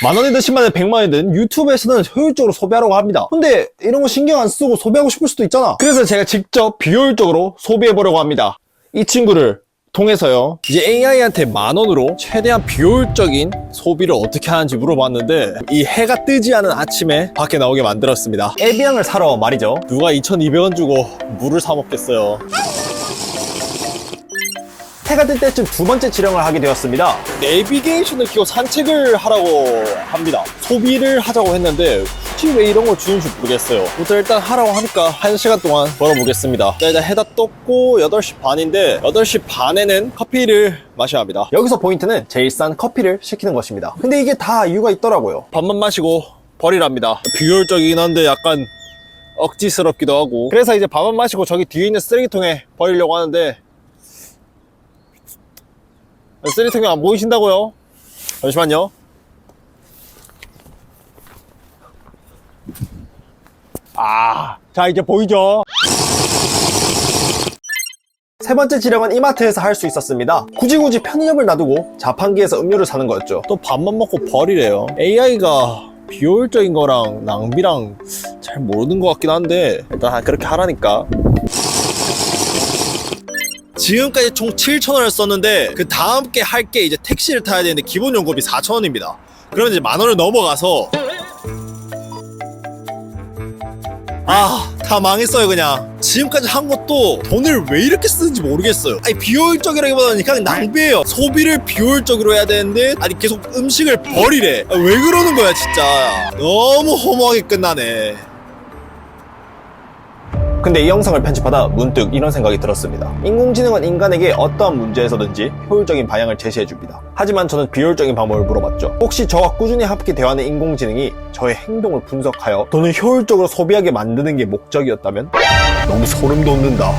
만 원이든 10만원, 100만 원이든 유튜브에서는 효율적으로 소비하라고 합니다. 근데 이런 거 신경 안 쓰고 소비하고 싶을 수도 있잖아. 그래서 제가 직접 비효율적으로 소비해보려고 합니다. 이 친구를 통해서요. 이제 AI한테 만원으로 최대한 비효율적인 소비를 어떻게 하는지 물어봤는데 이 해가 뜨지 않은 아침에 밖에 나오게 만들었습니다. 에비앙을 사러 말이죠. 누가 2,200원 주고 물을 사 먹겠어요. 해가 뜰 때쯤 두 번째 지령을 하게 되었습니다. 내비게이션을 켜고 산책을 하라고 합니다. 소비를 하자고 했는데 굳이 왜 이런 걸 주는지 모르겠어요. 일단 일단 하라고 하니까 한 시간 동안 걸어보겠습니다. 자, 일단 해가 떴고 8시 반인데 8시 반에는 커피를 마셔야 합니다. 여기서 포인트는 제일 싼 커피를 시키는 것입니다. 근데 이게 다 이유가 있더라고요. 밥만 마시고 버리랍니다. 비효율적이긴 한데 약간 억지스럽기도 하고 그래서 이제 밥만 마시고 저기 뒤에 있는 쓰레기통에 버리려고 하는데 쓰레기통이 안 보이신다고요? 잠시만요. 아, 자 이제 보이죠? 세 번째 지령은 이마트에서 할 수 있었습니다. 굳이 굳이 편의점을 놔두고 자판기에서 음료를 사는 거였죠. 또 밥만 먹고 버리래요. AI가 비효율적인 거랑 낭비랑 잘 모르는 것 같긴 한데 일단 그렇게 하라니까. 지금까지 총 7,000원을 썼는데 그 다음 게 할 게 이제 택시를 타야 되는데 기본 요금이 4,000원입니다. 그러면 이제 만 원을 넘어가서 아, 다 망했어요, 그냥. 지금까지 한 것도 돈을 왜 이렇게 쓰는지 모르겠어요. 아니, 비효율적이라기보다는 그냥 낭비예요. 소비를 비효율적으로 해야 되는데, 아니, 계속 음식을 버리래. 아, 왜 그러는 거야, 진짜. 너무 허무하게 끝나네. 근데 이 영상을 편집하다 문득 이런 생각이 들었습니다. 인공지능은 인간에게 어떠한 문제에서든지 효율적인 방향을 제시해줍니다. 하지만 저는 비효율적인 방법을 물어봤죠. 혹시 저와 꾸준히 함께 대화하는 인공지능이 저의 행동을 분석하여 돈을 효율적으로 소비하게 만드는 게 목적이었다면? 너무 소름 돋는다.